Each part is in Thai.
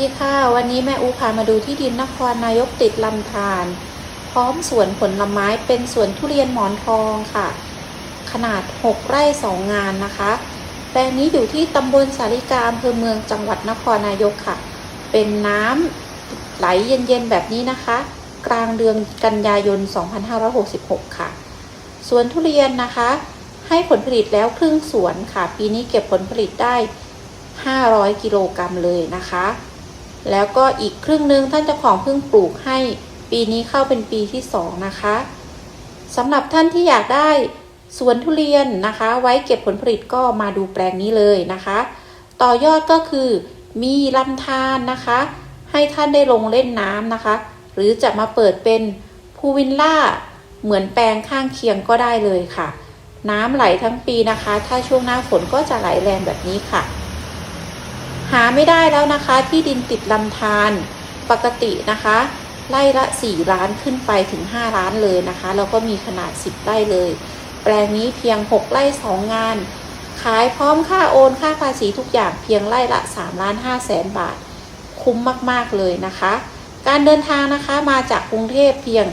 ดีค่ะ วันนี้แม่อูพามาดูที่ดินนครนายกติดลำธารพร้อมสวนผลไม้เป็นสวนทุเรียนหมอนทองค่ะ ขนาด 6 ไร่ 2 งานนะคะแปลงนี้อยู่ที่ตำบลสาริกาอำเภอเมืองจังหวัดนครนายกค่ะ เป็นน้ำไหลเย็นๆ แบบนี้นะคะ กลางเดือนกันยายน 2566 ค่ะ สวนทุเรียนนะคะ ให้ผลผลิตแล้วครึ่งสวนค่ะ ปีนี้เก็บผลผลิตได้ 500 กิโลกรัมเลยนะคะ แล้วก็อีกครึ่งหนึงท่านเจ้าของเพิ่งปลูกให้ปีนี้เข้าเป็นปีที่ 2 นะคะสำหรับท่านที่อยากได้สวนทุเรียนนะคะ ไว้เก็บผลผลิตก็มาดูแปลงนี้เลยนะคะ ต่อยอดก็คือมีลำธารนะคะ ให้ท่านได้ลงเล่นน้ำนะคะ หรือจะมาเปิดเป็นพูวิลล่าเหมือนแปลงข้างเคียงก็ได้เลยค่ะ น้ำไหลทั้งปีนะคะ ถ้าช่วงหน้าฝนก็จะไหลแรงแบบนี้ค่ะ หาไม่ได้แล้วนะคะที่ดินติดลำธารปกตินะคะ ไร่ละ 4 ล้านขึ้นไปถึง 5 ล้านเลยนะคะแล้วก็มีขนาด 10 ไร่เลย แปลงนี้เพียง 6 ไร่ 2 งาน ขายพร้อมค่าโอนค่าภาษีทุกอย่างเพียงไร่ละ3ล้าน5แสนบาท คุ้มมากๆเลยนะคะ การเดินทางนะคะมาจากกรุงเทพเพียง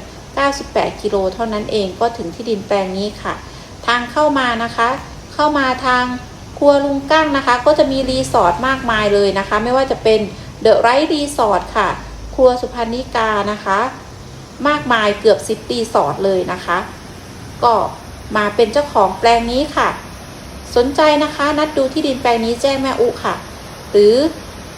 98 กิโลเท่านั้นเองก็ถึงที่ดินแปลงนี้ค่ะ ทางเข้ามานะคะ เข้ามาทาง รัวลุงกั้งนะคะ ก็จะมีรีสอร์ทมากมายเลยนะคะ ไม่ว่าจะเป็นเดอะไรท์รีสอร์ทค่ะ ครัวสุพรรณิกานะคะ มากมายเกือบสิบรีสอร์ทเลยนะคะ ก็มาเป็นเจ้าของแปลงนี้ค่ะ สนใจนะคะ นัดดูที่ดินแปลงนี้แจ้งแม่อุค่ะ หรือ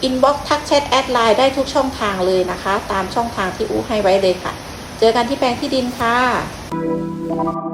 อินบ็อกซ์ทักแชทแอดไลน์ได้ทุกช่องทางเลยนะคะ ตามช่องทางที่อุให้ไว้เลยค่ะ เจอกันที่แปลงที่ดินค่ะ